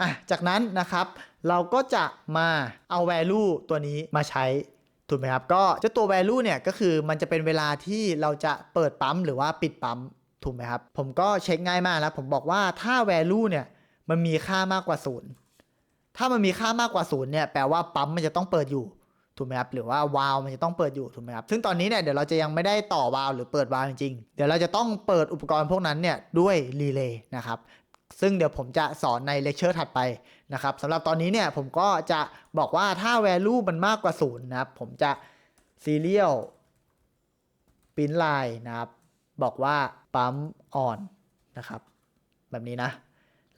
อะจากนั้นนะครับเราก็จะมาเอา value ตัวนี้มาใช้ถูกไหมครับ ก็เจ้าตัว value เนี่ยก็คือมันจะเป็นเวลาที่เราจะเปิดปั๊มหรือว่าปิดปั๊มถูกไหมครับ ผมก็เช็คง่ายมากแล้ว ผมบอกว่าถ้า value เนี่ยมันมีค่ามากกว่าศูนย์ถ้ามันมีค่ามากกว่าศูนย์เนี่ยแปลว่าปั๊มมันจะต้องเปิดอยู่ถูกไหมครับหรือว่าวาล์วมันจะต้องเปิดอยู่ถูกไหมครับซึ่งตอนนี้เนี่ยเดี๋ยวเราจะยังไม่ได้ต่อวาล์วหรือเปิดวาล์วจริงๆเดี๋ยวเราจะต้องเปิดอุปกรณ์พวกนั้นเนี่ยด้วยรีเลย์นะครับ ซึ่งเดี๋ยวผมจะสอนในเลคเชอร์ถัดไปนะครับสำหรับตอนนี้เนี่ยผมก็จะบอกว่าถ้า value มันมากกว่าศูนย์นะครับ ผมจะ serial print line นะครับ บอกว่าปั๊ม on นะครับ แบบนี้นะ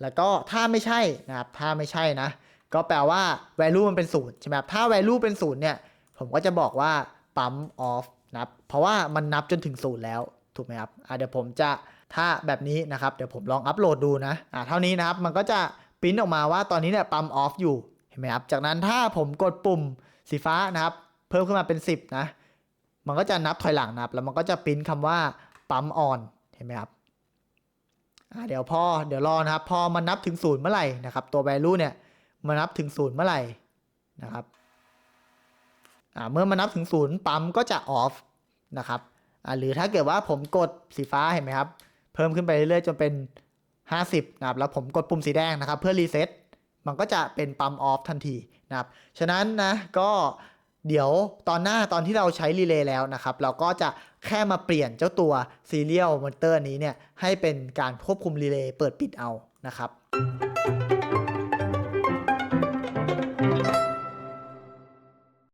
แล้วก็ถ้าไม่ใช่นะครับ ถ้าไม่ใช่นะ ก็แปลว่า value มันเป็นศูนย์ใช่ไหมครับถ้า value เป็นศูนย์เนี่ย ผมก็จะบอกว่าปั๊ม off นะครับ เพราะว่ามันนับจนถึงศูนย์แล้ว ถูกไหมครับอะเดี๋ยวผมจะถ้าแบบนี้นะครับ เดี๋ยวผมลองอัปโหลดดูนะอะเท่านี้นะครับ มันก็จะปริ้นออกมาว่าตอนนี้เนี่ยปั๊ม off อยู่เห็นไหมครับ จากนั้นถ้าผมกดปุ่มสีฟ้านะครับ เพิ่มขึ้นมาเป็น 10 นะ มันก็จะนับถอยหลังนะครับ แล้วมันก็จะปริ้นคำว่าปั๊ม on เห็นไหมครับเดี๋ยวพอเดี๋ยวรอนะครับ พอมันนับถึงศูนย์เมื่อไหร่นะครับ ตัว value เนี่ยมานับถึงศูนย์เมื่อไหร่นะครับเมื่อมานับถึงศูนย์ปั๊มก็จะ off นะครับ อ่าหรือถ้าเกิดว่าผมกดสีฟ้าเห็นไหมครับ เพิ่มขึ้นไปเรื่อยๆจนเป็น 50นะครับแล้วผมกดปุ่มสีแดงนะครับ เพื่อรีเซ็ตมันก็จะเป็นปั๊ม off ทันทีนะครับ ฉะนั้นนะก็เดี๋ยวตอนหน้าตอนที่เราใช้รีเลย์แล้วนะครับ เราก็จะแค่มาเปลี่ยนเจ้าตัว serial monitor นี้เนี่ยให้เป็นการควบคุมรีเลย์เปิดปิดเอานะครับ